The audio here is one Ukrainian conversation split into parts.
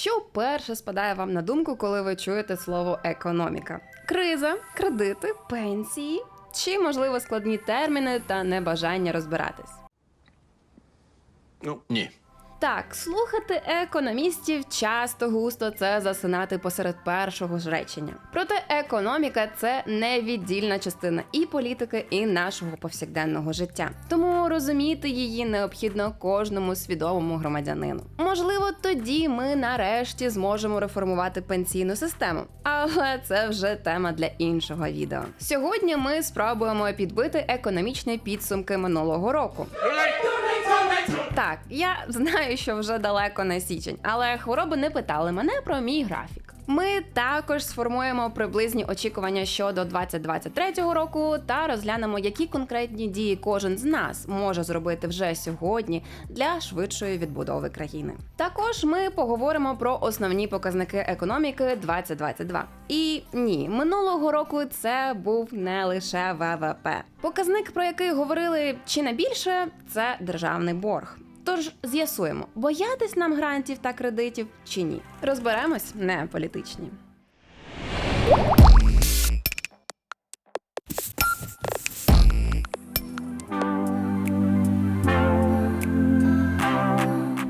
Що перше спадає вам на думку, коли ви чуєте слово економіка? Криза, кредити, пенсії чи, можливо, складні терміни та небажання розбиратись? Ну, ні. Так, слухати економістів часто густо це засинати посеред першого ж речення. Проте економіка це невіддільна частина і політики, і нашого повсякденного життя. Тому розуміти її необхідно кожному свідомому громадянину. Можливо, тоді ми нарешті зможемо реформувати пенсійну систему, але це вже тема для іншого відео. Сьогодні ми спробуємо підбити економічні підсумки минулого року. Так, я знаю, що вже далеко не січень, але хвороби не питали мене про мій графік. Ми також сформуємо приблизні очікування щодо 2023 року та розглянемо, які конкретні дії кожен з нас може зробити вже сьогодні для швидшої відбудови країни. Також ми поговоримо про основні показники економіки 2022. І ні, минулого року це був не лише ВВП. Показник, про який говорили чи не більше, це державний борг. Тож з'ясуємо, боятись нам грантів та кредитів чи ні. Розберемось не політичні.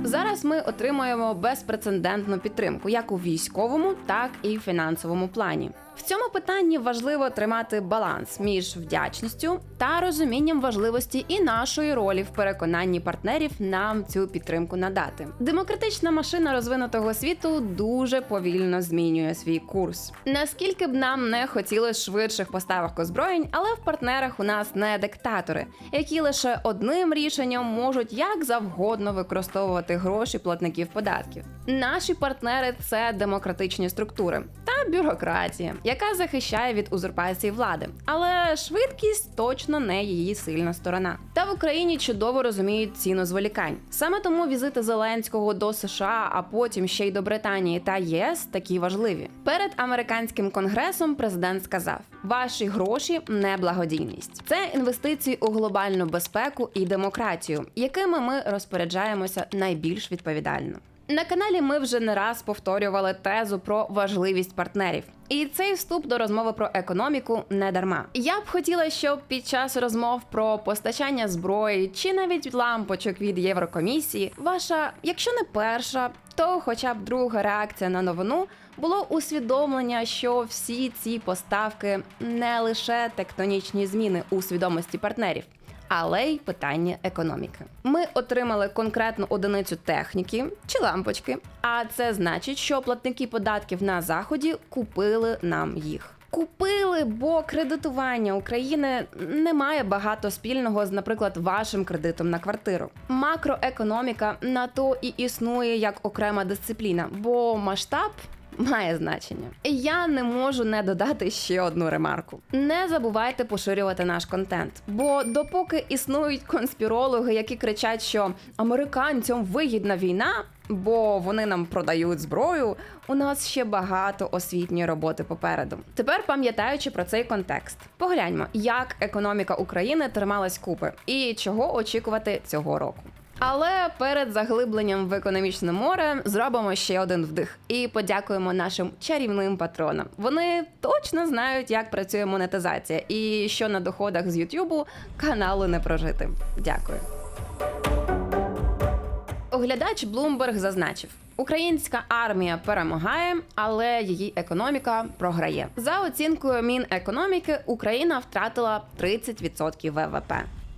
Зараз ми отримуємо безпрецедентну підтримку як у військовому, так і фінансовому плані. В цьому питанні важливо тримати баланс між вдячністю та розумінням важливості і нашої ролі в переконанні партнерів нам цю підтримку надати. Демократична машина розвинутого світу дуже повільно змінює свій курс. Наскільки б нам не хотілося швидших поставок озброєнь, але в партнерах у нас не диктатори, які лише одним рішенням можуть як завгодно використовувати гроші платників податків. Наші партнери це демократичні структури та бюрократія, яка захищає від узурпації влади, але швидкість точно не її сильна сторона. Та в Україні чудово розуміють ціну зволікань. Саме тому візити Зеленського до США, а потім ще й до Британії та ЄС такі важливі. Перед американським конгресом президент сказав: ваші гроші не благодійність, це інвестиції у глобальну безпеку і демократію, якими ми розпоряджаємося найбільш відповідально. На каналі ми вже не раз повторювали тезу про важливість партнерів. І цей вступ до розмови про економіку не дарма. Я б хотіла, щоб під час розмов про постачання зброї чи навіть лампочок від Єврокомісії, ваша, якщо не перша, то хоча б друга реакція на новину було усвідомлення, що всі ці поставки не лише тектонічні зміни у свідомості партнерів але й питання економіки. Ми отримали конкретну одиницю техніки чи лампочки, а це значить, що платники податків на заході купили нам їх. Купили, бо кредитування України не має багато спільного з, наприклад, вашим кредитом на квартиру. Макроекономіка на то і існує як окрема дисципліна, бо масштаб має значення. Я не можу не додати ще одну ремарку. Не забувайте поширювати наш контент, бо допоки існують конспірологи, які кричать, що американцям вигідна війна. Бо вони нам продають зброю. У нас ще багато освітньої роботи попереду. Тепер пам'ятаючи про цей контекст, погляньмо, як економіка України трималась купи і чого очікувати цього року. Але перед заглибленням в економічне море зробимо ще один вдих і подякуємо нашим чарівним патронам. Вони точно знають, як працює монетизація, і що на доходах з Ютубу каналу не прожити. Дякую. Оглядач Bloomberg зазначив. Українська армія перемагає, але її економіка програє. За оцінкою Мінекономіки, Україна втратила 30% ВВП.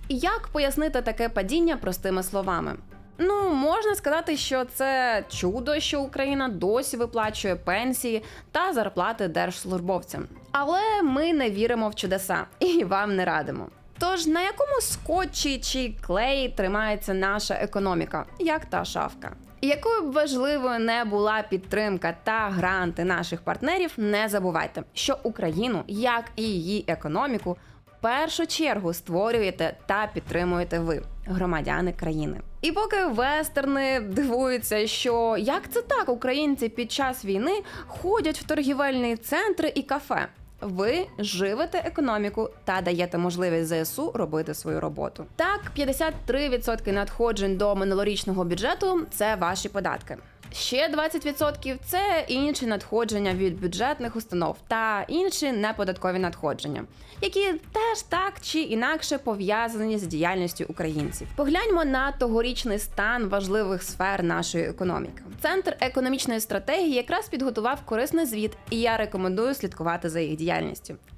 Як пояснити таке падіння простими словами? Ну, можна сказати, що це чудо, що Україна досі виплачує пенсії та зарплати держслужбовцям. Але ми не віримо в чудеса і вам не радимо. Тож на якому скотчі чи клеї тримається наша економіка, як та шавка? Якою б важливою не була підтримка та гранти наших партнерів, не забувайте, що Україну, як і її економіку, першу чергу створюєте та підтримуєте ви, громадяни країни. І поки вестерни дивуються, що як це так українці під час війни ходять в торгівельні центри і кафе. Ви живете економіку та даєте можливість ЗСУ робити свою роботу. Так, 53% надходжень до минулорічного бюджету це ваші податки. Ще 20% – це інші надходження від бюджетних установ та інші неподаткові надходження, які теж так чи інакше пов'язані з діяльністю українців. Погляньмо на тогорічний стан важливих сфер нашої економіки. Центр економічної стратегії якраз підготував корисний звіт, і я рекомендую слідкувати за їх діяльністю.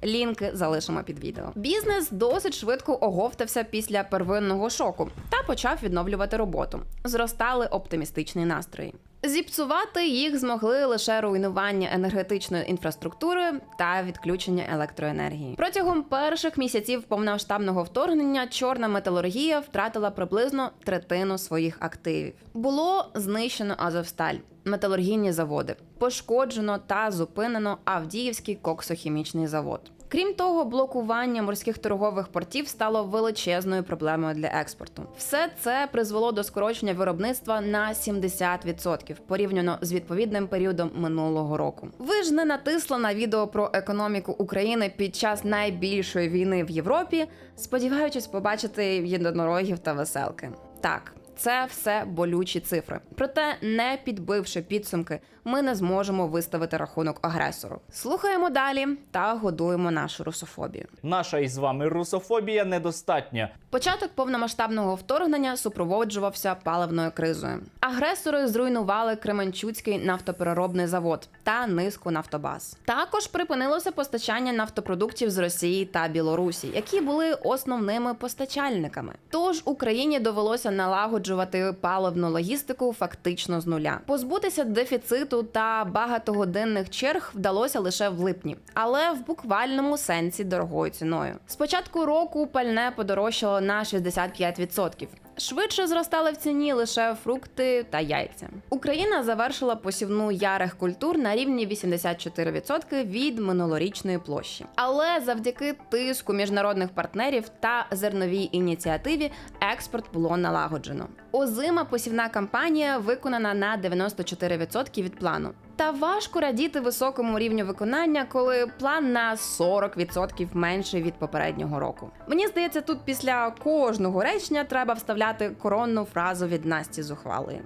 Лінки залишимо під відео. Бізнес досить швидко оговтався після первинного шоку та почав відновлювати роботу. Зростали оптимістичні настрої. Зіпсувати їх змогли лише руйнування енергетичної інфраструктури та відключення електроенергії. Протягом перших місяців повномасштабного вторгнення чорна металургія втратила приблизно третину своїх активів. Було знищено Азовсталь, металургійні заводи, пошкоджено та зупинено Авдіївський коксохімічний завод. Крім того, блокування морських торгових портів стало величезною проблемою для експорту. Все це призвело до скорочення виробництва на 70% порівняно з відповідним періодом минулого року. Ви ж не натисли на відео про економіку України під час найбільшої війни в Європі, сподіваючись побачити єдинорогів та веселки. Так. Це все болючі цифри. Проте, не підбивши підсумки, ми не зможемо виставити рахунок агресору. Слухаємо далі та годуємо нашу русофобію. Наша із вами русофобія недостатня. Початок повномасштабного вторгнення супроводжувався паливною кризою. Агресори зруйнували Кременчуцький нафтопереробний завод та низку нафтобаз. Також припинилося постачання нафтопродуктів з Росії та Білорусі, які були основними постачальниками. Тож Україні довелося налагоджувати паливну логістику фактично з нуля. Позбутися дефіциту та багатогодинних черг вдалося лише в липні, але в буквальному сенсі дорогою ціною. З початку року пальне подорожчало на 65%. Швидше зростали в ціні лише фрукти та яйця. Україна завершила посівну ярих культур на рівні 84% від минулорічної площі. Але завдяки тиску міжнародних партнерів та зерновій ініціативі експорт було налагоджено. Озима посівна кампанія виконана на 94% від плану. Та важко радіти високому рівню виконання, коли план на 40% менший від попереднього року. Мені здається, тут після кожного речення треба вставляти коронну фразу від Насті Зухвалої.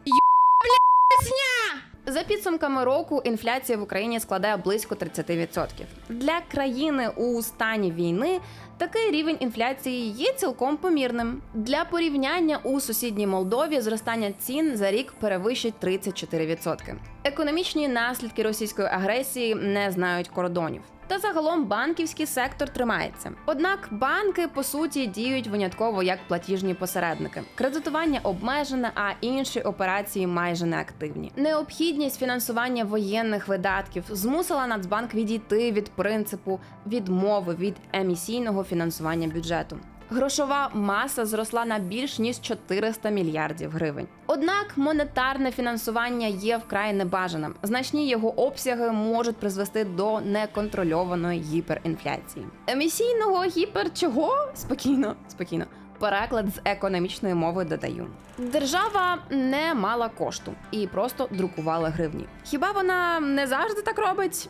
За підсумками року інфляція в Україні складає близько 30%. Для країни у стані війни такий рівень інфляції є цілком помірним. Для порівняння у сусідній Молдові зростання цін за рік перевищить 34%. Економічні наслідки російської агресії не знають кордонів. Та загалом банківський сектор тримається. Однак банки по суті діють винятково як платіжні посередники. Кредитування обмежене, а інші операції майже неактивні. Необхідність фінансування воєнних видатків змусила Нацбанк відійти від принципу відмови від емісійного фінансування бюджету. Грошова маса зросла на більш ніж 400 мільярдів гривень. Однак монетарне фінансування є вкрай небажаним. Значні його обсяги можуть призвести до неконтрольованої гіперінфляції. Емісійного гіпер чого? Спокійно, спокійно. Переклад з економічної мови додаю. Держава не мала кошту і просто друкувала гривні. Хіба вона не завжди так робить?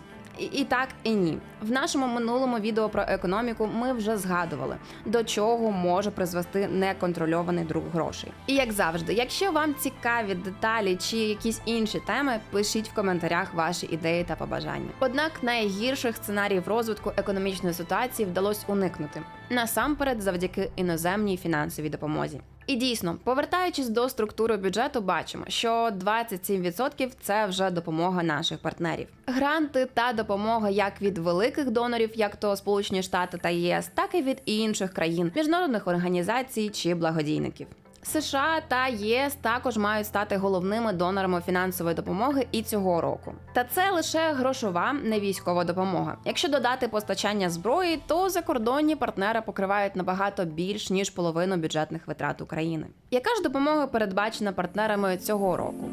І, так, і ні. В нашому минулому відео про економіку ми вже згадували, до чого може призвести неконтрольований друк грошей. І як завжди, якщо вам цікаві деталі чи якісь інші теми, пишіть в коментарях ваші ідеї та побажання. Однак найгірших сценаріїв розвитку економічної ситуації вдалося уникнути насамперед завдяки іноземній фінансовій допомозі. І дійсно, повертаючись до структури бюджету, бачимо, що 27% – це вже допомога наших партнерів. Гранти та допомога як від великих донорів, як то Сполучені Штати та ЄС, так і від інших країн, міжнародних організацій чи благодійників. США та ЄС також мають стати головними донорами фінансової допомоги і цього року. Та це лише грошова, не військова допомога. Якщо додати постачання зброї, то закордонні партнери покривають набагато більш ніж половину бюджетних витрат України. Яка ж допомога передбачена партнерами цього року?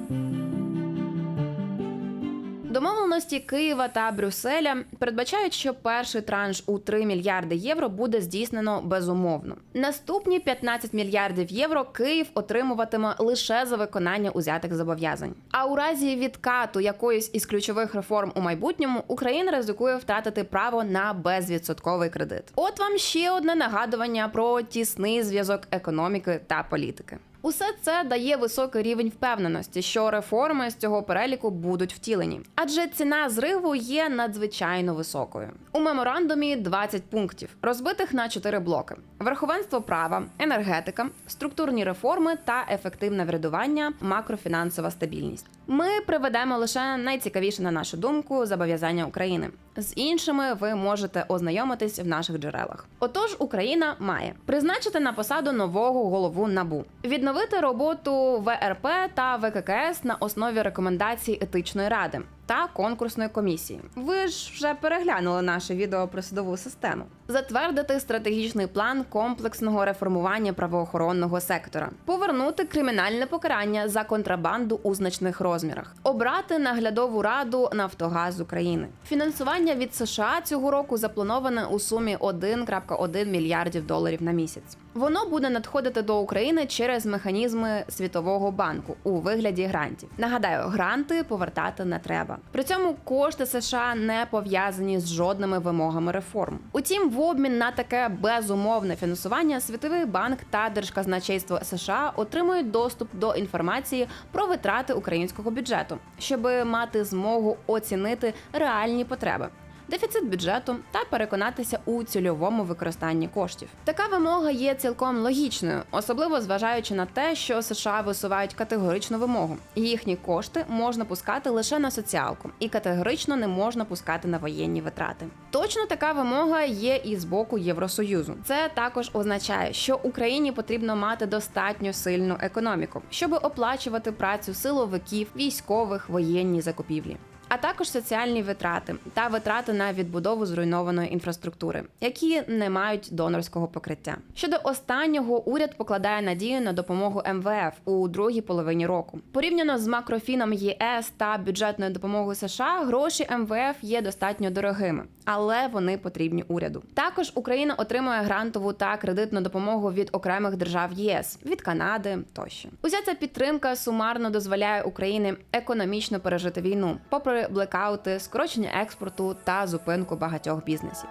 Домовленості Києва та Брюсселя передбачають, що перший транш у 3 мільярди євро буде здійснено безумовно. Наступні 15 мільярдів євро Київ отримуватиме лише за виконання узятих зобов'язань. А у разі відкату якоїсь із ключових реформ у майбутньому Україна ризикує втратити право на безвідсотковий кредит. От вам ще одне нагадування про тісний зв'язок економіки та політики. Усе це дає високий рівень впевненості, що реформи з цього переліку будуть втілені, адже ціна зриву є надзвичайно високою. У меморандумі 20 пунктів, розбитих на 4 блоки: верховенство права, енергетика, структурні реформи та ефективне врядування, макрофінансова стабільність. Ми приведемо лише найцікавіше на нашу думку зобов'язання України. З іншими ви можете ознайомитись в наших джерелах. Отож, Україна має призначити на посаду нового голову набу, відновити роботу ВРП та ВККС на основі рекомендацій етичної ради та конкурсної комісії. Ви ж вже переглянули наше відео про судову систему. Затвердити стратегічний план комплексного реформування правоохоронного сектора, повернути кримінальне покарання за контрабанду у значних розмірах, обрати наглядову раду Нафтогаз України. Фінансування від США цього року заплановане у сумі 1,1 мільярдів доларів на місяць. Воно буде надходити до України через механізми Світового банку у вигляді грантів. Нагадаю, гранти повертати не треба. При цьому кошти США не пов'язані з жодними вимогами реформ. Утім, в обмін на таке безумовне фінансування Світовий банк та Держказначейство США отримують доступ до інформації про витрати українського бюджету, щоб мати змогу оцінити реальні потреби дефіцит бюджету та переконатися у цільовому використанні коштів. Така вимога є цілком логічною, особливо зважаючи на те, що США висувають категоричну вимогу. Їхні кошти можна пускати лише на соціалку, і категорично не можна пускати на воєнні витрати. Точно така вимога є і з боку Євросоюзу. Це також означає, що Україні потрібно мати достатньо сильну економіку, щоб оплачувати працю силовиків, військових, воєнні закупівлі а також соціальні витрати та витрати на відбудову зруйнованої інфраструктури, які не мають донорського покриття. Щодо останнього, уряд покладає надію на допомогу МВФ у другій половині року. Порівняно з макрофіном ЄС та бюджетною допомогою США, гроші МВФ є достатньо дорогими, але вони потрібні уряду. Також Україна отримує грантову та кредитну допомогу від окремих держав ЄС, від Канади тощо. Уся ця підтримка сумарно дозволяє Україні економічно пережити війну, попри блекаути, скорочення експорту та зупинку багатьох бізнесів.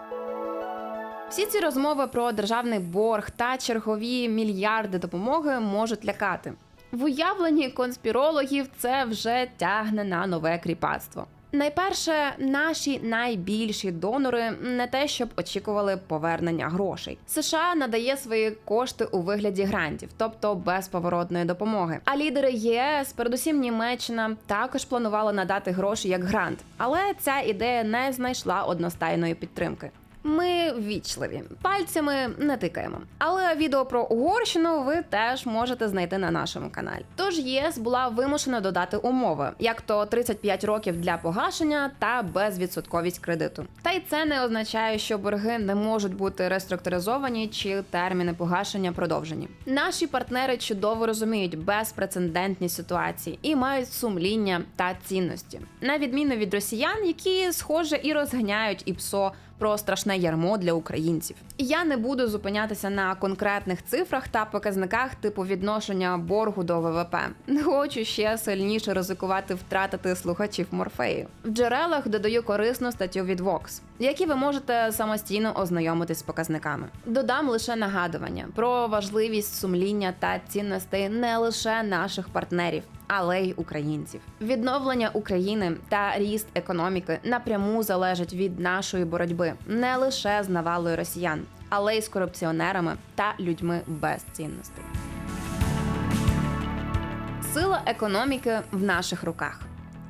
Всі ці розмови про державний борг та чергові мільярди допомоги можуть лякати. В уявленні конспірологів це вже тягне на нове кріпацтво. Найперше, наші найбільші донори не те, щоб очікували повернення грошей. США надає свої кошти у вигляді грантів, тобто безповоротної допомоги. А лідери ЄС, передусім Німеччина, також планували надати гроші як грант, але ця ідея не знайшла одностайної підтримки. Ми ввічливі, пальцями не тикаємо. Але відео про Угорщину ви теж можете знайти на нашому каналі. Тож ЄС була вимушена додати умови, як то 35 років для погашення та безвідсотковість кредиту. Та й це не означає, що борги не можуть бути реструктуризовані чи терміни погашення продовжені. Наші партнери чудово розуміють безпрецедентність ситуації і мають сумління та цінності, на відміну від росіян, які схоже і розганяють ІПСО про страшне ярмо для українців. Я не буду зупинятися на конкретних цифрах та показниках типу відношення боргу до ВВП. Не хочу ще сильніше ризикувати втратити слухачів морфею. В джерелах додаю корисну статтю від Vox, які ви можете самостійно ознайомитись з показниками. Додам лише нагадування про важливість сумління та цінностей не лише наших партнерів, але й українців. Відновлення України та ріст економіки напряму залежать від нашої боротьби не лише з навалою росіян, але й з корупціонерами та людьми без цінностей. Сила економіки в наших руках.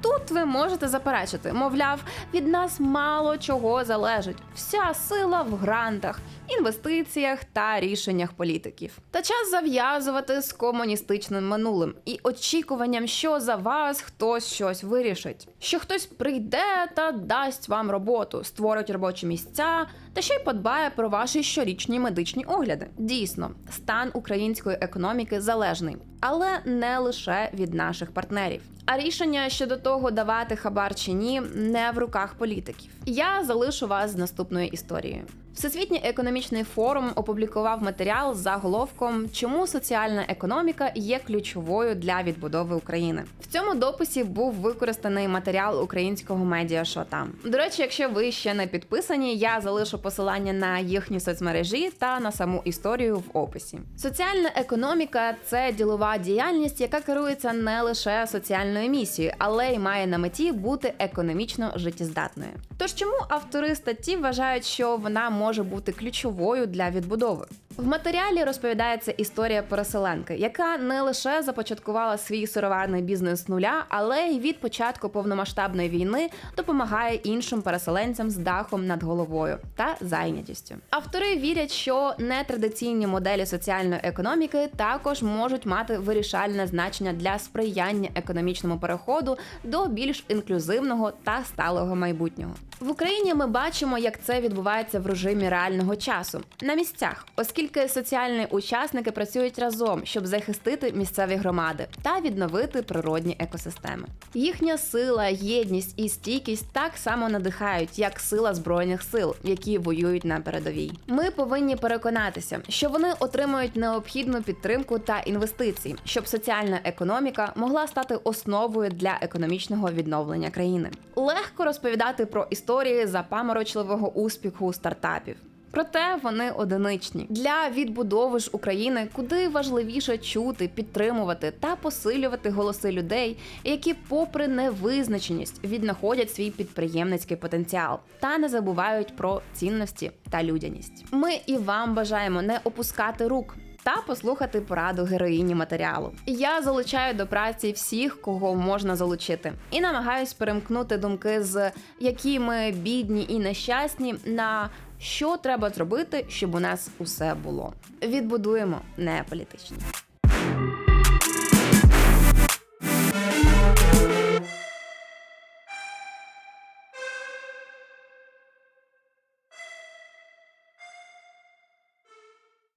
Тут ви можете заперечити, мовляв, від нас мало чого залежить. Вся сила в грантах, інвестиціях та рішеннях політиків. Та час зав'язувати з комуністичним минулим і очікуванням, що за вас хтось щось вирішить, що хтось прийде та дасть вам роботу, створить робочі місця та ще й подбає про ваші щорічні медичні огляди. Дійсно, стан української економіки залежний, але не лише від наших партнерів, А рішення щодо того, давати хабар чи ні, не в руках політиків. Я залишу вас з наступною історією. Всесвітній економічний форум опублікував матеріал з заголовком Чому соціальна економіка є ключовою для відбудови України. В цьому дописі був використаний матеріал українського медіа Шота. До речі, якщо ви ще не підписані, я залишу посилання на їхні соцмережі та на саму історію в описі. Соціальна економіка це ділова діяльність, яка керується не лише соціальною місією, але й має на меті бути економічно життєздатною. Тож чому автори статті вважають, що вона може бути ключовою для відбудови? В матеріалі розповідається історія переселенки, яка не лише започаткувала свій сироварний бізнес з нуля, але й від початку повномасштабної війни допомагає іншим переселенцям з дахом над головою та зайнятістю. Автори вірять, що нетрадиційні моделі соціальної економіки також можуть мати вирішальне значення для сприяння економічному переходу до більш інклюзивного та сталого майбутнього. В Україні ми бачимо, як це відбувається в режимі реального часу на місцях, оскільки соціальні учасники працюють разом, щоб захистити місцеві громади та відновити природні екосистеми. Їхня сила, єдність і стійкість так само надихають, як сила збройних сил, які воюють на передовій. Ми повинні переконатися, що вони отримують необхідну підтримку та інвестиції, щоб соціальна економіка могла стати основою для економічного відновлення країни. Легко розповідати про історії запаморочливого успіху стартапів. Проте вони одиничні для відбудови ж України, куди важливіше чути, підтримувати та посилювати голоси людей, які, попри невизначеність, віднаходять свій підприємницький потенціал та не забувають про цінності та людяність. Ми і вам бажаємо не опускати рук. Та послухати пораду героїні матеріалу. Я залучаю до праці всіх, кого можна залучити, і намагаюсь перемкнути думки з які ми бідні і нещасні на що треба зробити, щоб у нас усе було. Відбудуємо не політичні.